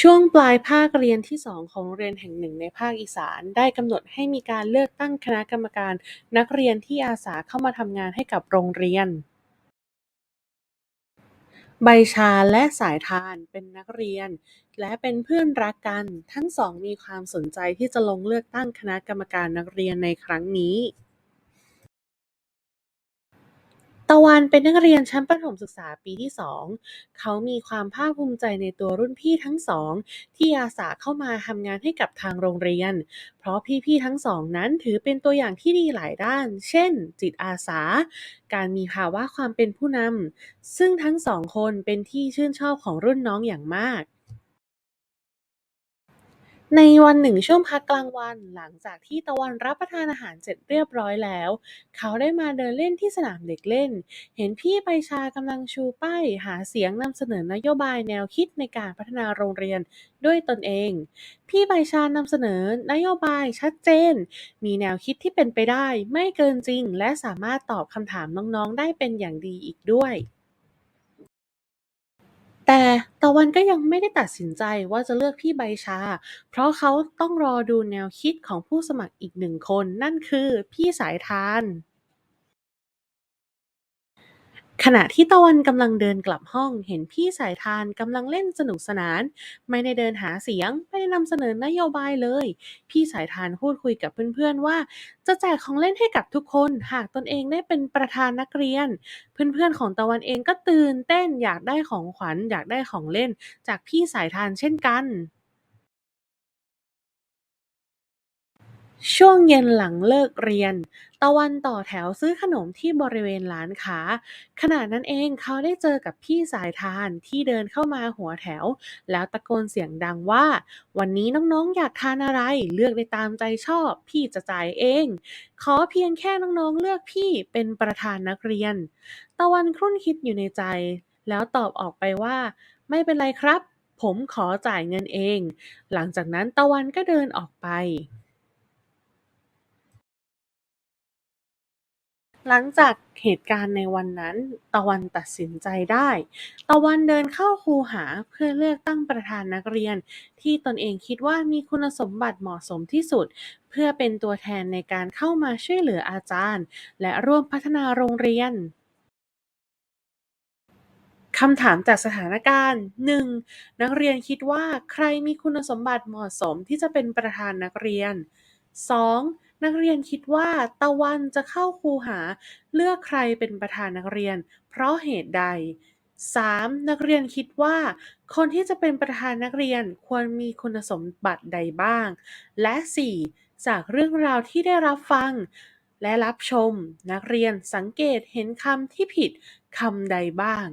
ช่วงปลายภาคเรียนที่สองของโรงเรียนแห่งหนึ่งในภาคอีสานได้กำหนดให้มีการเลือกตั้งคณะกรรมการนักเรียนที่อาสาเข้ามาทำงานให้กับโรงเรียน ใบชาและสายทานเป็นนักเรียน และเป็นเพื่อนรักกัน ทั้งสองมีความสนใจที่จะลงเลือกตั้งคณะกรรมการนักเรียนในครั้งนี้ ตะวันเป็นนักเรียนชั้นประถมศึกษาปีที่สอง เขามีความภาคภูมิใจในตัวรุ่นพี่ทั้งสองที่อาสาเข้ามาทำงานให้กับทางโรงเรียน เพราะพี่ๆทั้งสองนั้นถือเป็นตัวอย่างที่ดีหลายด้าน เช่น จิตอาสา การมีภาวะความเป็นผู้นำซึ่งทั้งสองคนเป็นที่ชื่นชอบของรุ่นน้องอย่างมาก ในวันหนึ่งช่วงพักกลางวัน หลังจากที่ตะวันรับประทานอาหารเสร็จเรียบร้อยแล้ว เขาได้มาเดินเล่นที่สนามเด็กเล่น เห็นพี่ใบชากำลังชูป้ายหาเสียงนำเสนอนโยบายแนวคิดในการพัฒนาโรงเรียนด้วยตนเอง พี่ใบชานำเสนอนโยบายชัดเจน มีแนวคิดที่เป็นไปได้ ไม่เกินจริง และสามารถตอบคำถามน้องๆ ได้เป็นอย่างดีอีกด้วย แต่ ตะวันก็ยังไม่ได้ตัดสินใจว่าจะเลือกพี่ใบชา เพราะเขาต้องรอดูแนวคิดของผู้สมัครอีกหนึ่งคน นั่นคือพี่สายทาน ขณะที่ตะวันกำลังเดินกลับห้อง เห็นพี่สายทานกำลังเล่นสนุกสนาน ไม่ได้เดินหาเสียง ไม่ได้นำเสนอนโยบายเลย พี่สายทานพูดคุยกับเพื่อนๆว่า จะแจกของเล่นให้กับทุกคน หากตนเองได้เป็นประธานนักเรียน เพื่อนๆของตะวันเองก็ตื่นเต้นอยากได้ของขวัญอยากได้ของเล่น จากพี่สายทานเช่นกัน ช่วงเย็นหลังเลิกเรียน ตะวันต่อแถวซื้อขนมที่บริเวณร้านค้า ขณะนั้นเองเขาได้เจอกับพี่สายทานที่เดินเข้ามาหัวแถว แล้วตะโกนเสียงดังว่า วันนี้น้องๆอยากทานอะไร เลือกได้ตามใจชอบ พี่จะจ่ายเอง ขอเพียงแค่น้องๆเลือกพี่เป็นประธานนักเรียน ตะวันครุ่นคิดอยู่ในใจ แล้วตอบออกไปว่า ไม่เป็นไรครับ ผมขอจ่ายเงินเอง หลังจากนั้นตะวันก็เดินออกไป หลังจากเหตุการณ์ในวันนั้น ตะวันตัดสินใจได้ ตะวันเดินเข้าคูหาเพื่อเลือกตั้งประธานนักเรียน ที่ตนเองคิดว่ามีคุณสมบัติเหมาะสมที่สุด เพื่อเป็นตัวแทนในการเข้ามาช่วยเหลืออาจารย์ และร่วมพัฒนาโรงเรียนคำถามจากสถานการณ์ 1. นักเรียนคิดว่าใครมีคุณสมบัติเหมาะสมที่จะเป็นประธานนักเรียน 2. นักเรียนคิดว่าตะวันจะเข้าคูหาเลือกใครเป็นประธานนักเรียน เพราะเหตุใด 3. นักเรียนคิดว่า คนที่จะเป็นประธานนักเรียนควรมีคุณสมบัติใดบ้าง และ 4. จากเรื่องราวที่ได้รับฟัง และรับชม นักเรียนสังเกตเห็นคำที่ผิดคำใดบ้าง